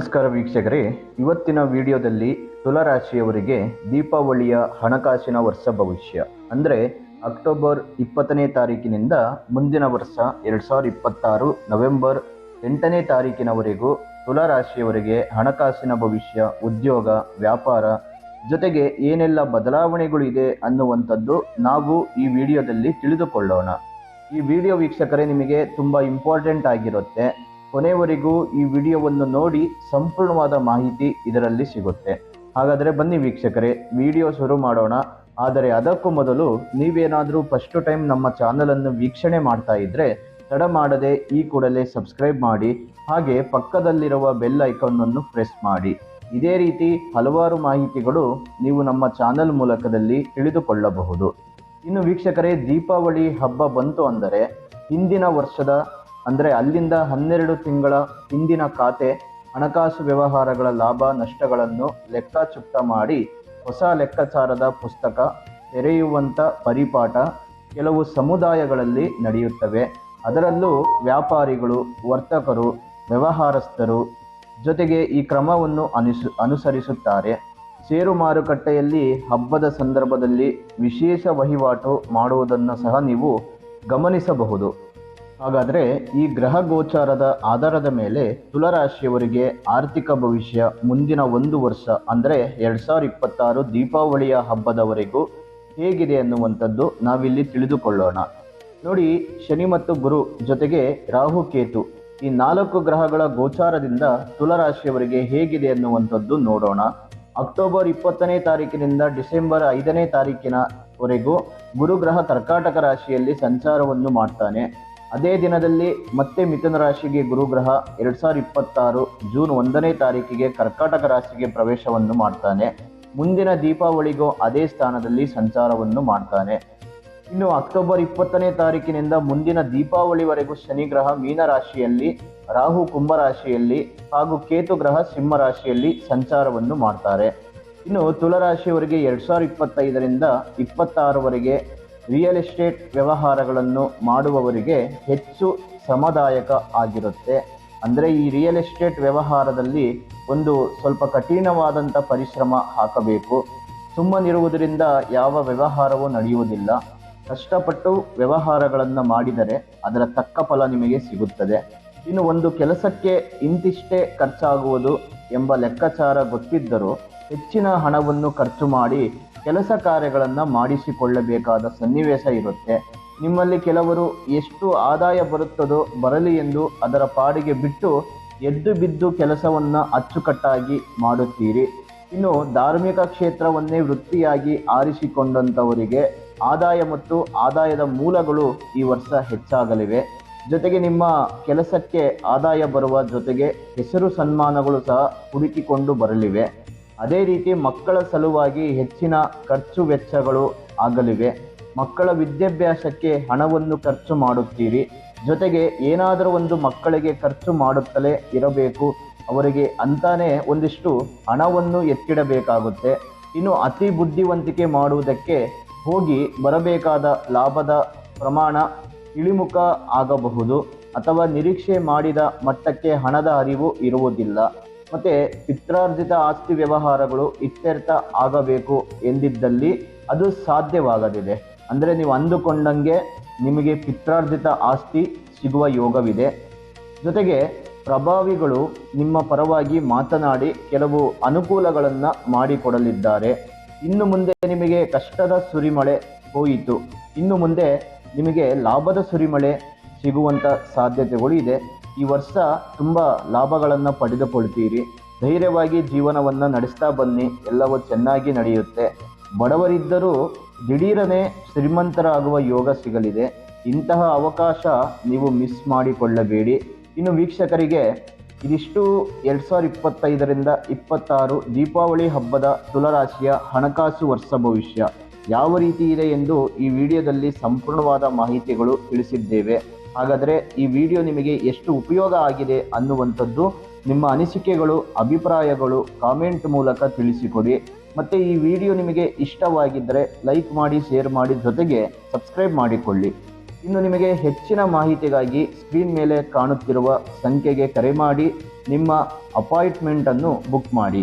ನಮಸ್ಕಾರ ವೀಕ್ಷಕರೇ. ಇವತ್ತಿನ ವಿಡಿಯೋದಲ್ಲಿ ತುಲರಾಶಿಯವರಿಗೆ ದೀಪಾವಳಿಯ ಹಣಕಾಸಿನ ವರ್ಷ ಭವಿಷ್ಯ. ಅಂದರೆ ಅಕ್ಟೋಬರ್ ಇಪ್ಪತ್ತನೇ ತಾರೀಕಿನಿಂದ ಮುಂದಿನ ವರ್ಷ ಎರಡು ಸಾವಿರದ ಇಪ್ಪತ್ತಾರು ನವೆಂಬರ್ ಎಂಟನೇ ತಾರೀಕಿನವರೆಗೂ ತುಲಾರಾಶಿಯವರಿಗೆ ಹಣಕಾಸಿನ ಭವಿಷ್ಯ, ಉದ್ಯೋಗ, ವ್ಯಾಪಾರ ಜೊತೆಗೆ ಏನೆಲ್ಲ ಬದಲಾವಣೆಗಳು ಇದೆ ಅನ್ನುವಂಥದ್ದು ನಾವು ಈ ವಿಡಿಯೋದಲ್ಲಿ ತಿಳಿದುಕೊಳ್ಳೋಣ. ಈ ವಿಡಿಯೋ ವೀಕ್ಷಕರೇ, ನಿಮಗೆ ತುಂಬ ಇಂಪಾರ್ಟೆಂಟ್ ಆಗಿರುತ್ತೆ. ಕೊನೆವರೆಗೂ ಈ ವಿಡಿಯೋವನ್ನು ನೋಡಿ ಸಂಪೂರ್ಣವಾದ ಮಾಹಿತಿ ಇದರಲ್ಲಿ ಸಿಗುತ್ತೆ. ಹಾಗಾದರೆ ಬನ್ನಿ ವೀಕ್ಷಕರೇ, ವಿಡಿಯೋ ಶುರು ಮಾಡೋಣ. ಆದರೆ ಅದಕ್ಕೂ ಮೊದಲು ನೀವೇನಾದರೂ ಫಸ್ಟ್ ಟೈಮ್ ನಮ್ಮ ಚಾನಲನ್ನು ವೀಕ್ಷಣೆ ಮಾಡ್ತಾ ಇದ್ದರೆ ತಡ ಮಾಡದೆ ಈ ಕೂಡಲೇ ಸಬ್ಸ್ಕ್ರೈಬ್ ಮಾಡಿ, ಹಾಗೆ ಪಕ್ಕದಲ್ಲಿರುವ ಬೆಲ್ ಐಕಾನನ್ನು ಪ್ರೆಸ್ ಮಾಡಿ. ಇದೇ ರೀತಿ ಹಲವಾರು ಮಾಹಿತಿಗಳು ನೀವು ನಮ್ಮ ಚಾನಲ್ ಮೂಲಕದಲ್ಲಿ ತಿಳಿದುಕೊಳ್ಳಬಹುದು. ಇನ್ನು ವೀಕ್ಷಕರೇ, ದೀಪಾವಳಿ ಹಬ್ಬ ಬಂತು ಅಂದರೆ ಹಿಂದಿನ ವರ್ಷದ ಅಂದರೆ ಅಲ್ಲಿಂದ ಹನ್ನೆರಡು ತಿಂಗಳ ಹಿಂದಿನ ಖಾತೆ, ಹಣಕಾಸು ವ್ಯವಹಾರಗಳ ಲಾಭ ನಷ್ಟಗಳನ್ನು ಲೆಕ್ಕಾಚುಕ್ತ ಮಾಡಿ ಹೊಸ ಲೆಕ್ಕಾಚಾರದ ಪುಸ್ತಕ ತೆರೆಯುವಂಥ ಪರಿಪಾಠ ಕೆಲವು ಸಮುದಾಯಗಳಲ್ಲಿ ನಡೆಯುತ್ತವೆ. ಅದರಲ್ಲೂ ವ್ಯಾಪಾರಿಗಳು, ವರ್ತಕರು, ವ್ಯವಹಾರಸ್ಥರು ಜೊತೆಗೆ ಈ ಕ್ರಮವನ್ನು ಅನುಸ, ಅನುಸರಿಸುತ್ತಾರೆ. ಷೇರು ಮಾರುಕಟ್ಟೆಯಲ್ಲಿ ಹಬ್ಬದ ಸಂದರ್ಭದಲ್ಲಿ ವಿಶೇಷ ವಹಿವಾಟು ಮಾಡುವುದನ್ನು ಸಹ ನೀವು ಗಮನಿಸಬಹುದು. ಹಾಗಾದರೆ ಈ ಗ್ರಹ ಗೋಚಾರದ ಆಧಾರದ ಮೇಲೆ ತುಲರಾಶಿಯವರಿಗೆ ಆರ್ಥಿಕ ಭವಿಷ್ಯ ಮುಂದಿನ ಒಂದು ವರ್ಷ, ಅಂದರೆ ಎರಡು ಸಾವಿರ ಇಪ್ಪತ್ತಾರು ದೀಪಾವಳಿಯ ಹಬ್ಬದವರೆಗೂ ಹೇಗಿದೆ ಅನ್ನುವಂಥದ್ದು ನಾವಿಲ್ಲಿ ತಿಳಿದುಕೊಳ್ಳೋಣ. ನೋಡಿ, ಶನಿ ಮತ್ತು ಗುರು ಜೊತೆಗೆ ರಾಹು ಕೇತು, ಈ ನಾಲ್ಕು ಗ್ರಹಗಳ ಗೋಚಾರದಿಂದ ತುಲರಾಶಿಯವರಿಗೆ ಹೇಗಿದೆ ಅನ್ನುವಂಥದ್ದು ನೋಡೋಣ. ಅಕ್ಟೋಬರ್ ಇಪ್ಪತ್ತನೇ ತಾರೀಕಿನಿಂದ ಡಿಸೆಂಬರ್ ಐದನೇ ತಾರೀಕಿನವರೆಗೂ ಗುರುಗ್ರಹ ಕರ್ಕಾಟಕ ರಾಶಿಯಲ್ಲಿ ಸಂಚಾರವನ್ನು ಮಾಡ್ತಾನೆ. ಅದೇ ದಿನದಲ್ಲಿ ಮತ್ತೆ ಮಿಥುನ ರಾಶಿಗೆ ಗುರುಗ್ರಹ ಎರಡು ಸಾವಿರದ ಇಪ್ಪತ್ತಾರು ಜೂನ್ ಒಂದನೇ ತಾರೀಕಿಗೆ ಕರ್ಕಾಟಕ ರಾಶಿಗೆ ಪ್ರವೇಶವನ್ನು ಮಾಡ್ತಾನೆ. ಮುಂದಿನ ದೀಪಾವಳಿಗೂ ಅದೇ ಸ್ಥಾನದಲ್ಲಿ ಸಂಚಾರವನ್ನು ಮಾಡ್ತಾನೆ. ಇನ್ನು ಅಕ್ಟೋಬರ್ ಇಪ್ಪತ್ತನೇ ತಾರೀಕಿನಿಂದ ಮುಂದಿನ ದೀಪಾವಳಿವರೆಗೂ ಶನಿ ಗ್ರಹ ಮೀನ ರಾಶಿಯಲ್ಲಿ, ರಾಹು ಕುಂಭ ರಾಶಿಯಲ್ಲಿ ಹಾಗೂ ಕೇತು ಗ್ರಹ ಸಿಂಹರಾಶಿಯಲ್ಲಿ ಸಂಚಾರವನ್ನು ಮಾಡ್ತಾರೆ. ಇನ್ನು ತುಲರಾಶಿಯವರಿಗೆ ಎರಡು ಸಾವಿರದ ಇಪ್ಪತ್ತೈದರಿಂದ ಇಪ್ಪತ್ತಾರವರೆಗೆ ರಿಯಲ್ ಎಸ್ಟೇಟ್ ವ್ಯವಹಾರಗಳನ್ನು ಮಾಡುವವರಿಗೆ ಹೆಚ್ಚು ಶ್ರಮದಾಯಕ ಆಗಿರುತ್ತೆ. ಅಂದರೆ ಈ ರಿಯಲ್ ಎಸ್ಟೇಟ್ ವ್ಯವಹಾರದಲ್ಲಿ ಒಂದು ಸ್ವಲ್ಪ ಕಠಿಣವಾದಂಥ ಪರಿಶ್ರಮ ಹಾಕಬೇಕು. ಸುಮ್ಮನಿರುವುದರಿಂದ ಯಾವ ವ್ಯವಹಾರವೂ ನಡೆಯುವುದಿಲ್ಲ. ಕಷ್ಟಪಟ್ಟು ವ್ಯವಹಾರಗಳನ್ನು ಮಾಡಿದರೆ ಅದರ ತಕ್ಕ ಫಲ ನಿಮಗೆ ಸಿಗುತ್ತದೆ. ಇನ್ನು ಒಂದು ಕೆಲಸಕ್ಕೆ ಇಂತಿಷ್ಟೇ ಖರ್ಚಾಗುವುದು ಎಂಬ ಲೆಕ್ಕಾಚಾರ ಗೊತ್ತಿದ್ದರೂ ಹೆಚ್ಚಿನ ಹಣವನ್ನು ಖರ್ಚು ಮಾಡಿ ಕೆಲಸ ಕಾರ್ಯಗಳನ್ನು ಮಾಡಿಸಿಕೊಳ್ಳಬೇಕಾದ ಸನ್ನಿವೇಶ ಇರುತ್ತೆ. ನಿಮ್ಮಲ್ಲಿ ಕೆಲವರು ಎಷ್ಟು ಆದಾಯ ಬರುತ್ತದೋ ಬರಲಿ ಎಂದು ಅದರ ಪಾಡಿಗೆ ಬಿಟ್ಟು ಎದ್ದು ಬಿದ್ದು ಕೆಲಸವನ್ನು ಅಚ್ಚುಕಟ್ಟಾಗಿ ಮಾಡುತ್ತೀರಿ. ಇನ್ನು ಧಾರ್ಮಿಕ ಕ್ಷೇತ್ರವನ್ನೇ ವೃತ್ತಿಯಾಗಿ ಆರಿಸಿಕೊಂಡಂಥವರಿಗೆ ಆದಾಯ ಮತ್ತು ಆದಾಯದ ಮೂಲಗಳು ಈ ವರ್ಷ ಹೆಚ್ಚಾಗಲಿವೆ. ಜೊತೆಗೆ ನಿಮ್ಮ ಕೆಲಸಕ್ಕೆ ಆದಾಯ ಬರುವ ಜೊತೆಗೆ ಹೆಸರು ಸನ್ಮಾನಗಳು ಸಹ ಹುಡುಕಿಕೊಂಡು ಬರಲಿವೆ. ಅದೇ ರೀತಿ ಮಕ್ಕಳ ಸಲುವಾಗಿ ಹೆಚ್ಚಿನ ಖರ್ಚು ವೆಚ್ಚಗಳು ಆಗಲಿವೆ. ಮಕ್ಕಳ ವಿದ್ಯಾಭ್ಯಾಸಕ್ಕೆ ಹಣವನ್ನು ಖರ್ಚು ಮಾಡುತ್ತೀರಿ. ಜೊತೆಗೆ ಏನಾದರೂ ಒಂದು ಮಕ್ಕಳಿಗೆ ಖರ್ಚು ಮಾಡುತ್ತಲೇ ಇರಬೇಕು. ಅವರಿಗೆ ಅಂತಾನೆ ಒಂದಿಷ್ಟು ಹಣವನ್ನು ಎತ್ತಿಡಬೇಕಾಗುತ್ತೆ. ಇನ್ನು ಅತಿ ಬುದ್ಧಿವಂತಿಕೆ ಮಾಡುವುದಕ್ಕೆ ಹೋಗಿ ಬರಬೇಕಾದ ಲಾಭದ ಪ್ರಮಾಣ ಇಳಿಮುಖ ಆಗಬಹುದು. ಅಥವಾ ನಿರೀಕ್ಷೆ ಮಾಡಿದ ಮಟ್ಟಕ್ಕೆ ಹಣದ ಅರಿವು ಇರುವುದಿಲ್ಲ. ಮತ್ತೆ ಪಿತ್ರಾರ್ಜಿತ ಆಸ್ತಿ ವ್ಯವಹಾರಗಳು ಇತ್ಯರ್ಥ ಆಗಬೇಕು ಎಂದಿದ್ದಲ್ಲಿ ಅದು ಸಾಧ್ಯವಾಗದಿದೆ. ಅಂದರೆ ನೀವು ಅಂದುಕೊಂಡಂಗೆ ನಿಮಗೆ ಪಿತ್ರಾರ್ಜಿತ ಆಸ್ತಿ ಸಿಗುವ ಯೋಗವಿದೆ. ಜೊತೆಗೆ ಪ್ರಭಾವಿಗಳು ನಿಮ್ಮ ಪರವಾಗಿ ಮಾತನಾಡಿ ಕೆಲವು ಅನುಕೂಲಗಳನ್ನು ಮಾಡಿಕೊಡಲಿದ್ದಾರೆ. ಇನ್ನು ಮುಂದೆ ನಿಮಗೆ ಕಷ್ಟದ ಸುರಿಮಳೆ ಹೋಯಿತು. ಇನ್ನು ಮುಂದೆ ನಿಮಗೆ ಲಾಭದ ಸುರಿಮಳೆ ಸಿಗುವಂಥ ಸಾಧ್ಯತೆಗಳು ಇದೆ. ಈ ವರ್ಷ ತುಂಬ ಲಾಭಗಳನ್ನು ಪಡೆದುಕೊಳ್ತೀರಿ ಧೈರ್ಯವಾಗಿ ಜೀವನವನ್ನು ನಡೆಸ್ತಾ ಬನ್ನಿ. ಎಲ್ಲವೂ ಚೆನ್ನಾಗಿ ನಡೆಯುತ್ತೆ. ಬಡವರಿದ್ದರೂ ದಿಢೀರನೆ ಶ್ರೀಮಂತರಾಗುವ ಯೋಗ ಸಿಗಲಿದೆ. ಇಂತಹ ಅವಕಾಶ ನೀವು ಮಿಸ್ ಮಾಡಿಕೊಳ್ಳಬೇಡಿ. ಇನ್ನು ವೀಕ್ಷಕರಿಗೆ ಇದಿಷ್ಟು ಎರಡು ಸಾವಿರದ ಇಪ್ಪತ್ತೈದರಿಂದ ಇಪ್ಪತ್ತಾರು ದೀಪಾವಳಿ ಹಬ್ಬದ ತುಲರಾಶಿಯ ಹಣಕಾಸು ವರ್ಷ ಭವಿಷ್ಯ ಯಾವ ರೀತಿ ಇದೆ ಎಂದು ಈ ವಿಡಿಯೋದಲ್ಲಿ ಸಂಪೂರ್ಣವಾದ ಮಾಹಿತಿಗಳು ತಿಳಿಸಿದ್ದೇವೆ. ಹಾಗಾದರೆ ಈ ವಿಡಿಯೋ ನಿಮಗೆ ಎಷ್ಟು ಉಪಯೋಗ ಆಗಿದೆ ಅನ್ನುವಂಥದ್ದು ನಿಮ್ಮ ಅನಿಸಿಕೆಗಳು, ಅಭಿಪ್ರಾಯಗಳು ಕಾಮೆಂಟ್ ಮೂಲಕ ತಿಳಿಸಿಕೊಡಿ. ಮತ್ತು ಈ ವಿಡಿಯೋ ನಿಮಗೆ ಇಷ್ಟವಾಗಿದ್ದರೆ ಲೈಕ್ ಮಾಡಿ ಶೇರ್ ಮಾಡಿ ಜೊತೆಗೆ ಸಬ್ಸ್ಕ್ರೈಬ್ ಮಾಡಿಕೊಳ್ಳಿ. ಇನ್ನು ನಿಮಗೆ ಹೆಚ್ಚಿನ ಮಾಹಿತಿಗಾಗಿ ಸ್ಕ್ರೀನ್ ಮೇಲೆ ಕಾಣುತ್ತಿರುವ ಸಂಖ್ಯೆಗೆ ಕರೆ ಮಾಡಿ ನಿಮ್ಮ ಅಪಾಯಿಂಟ್ಮೆಂಟನ್ನು ಬುಕ್ ಮಾಡಿ.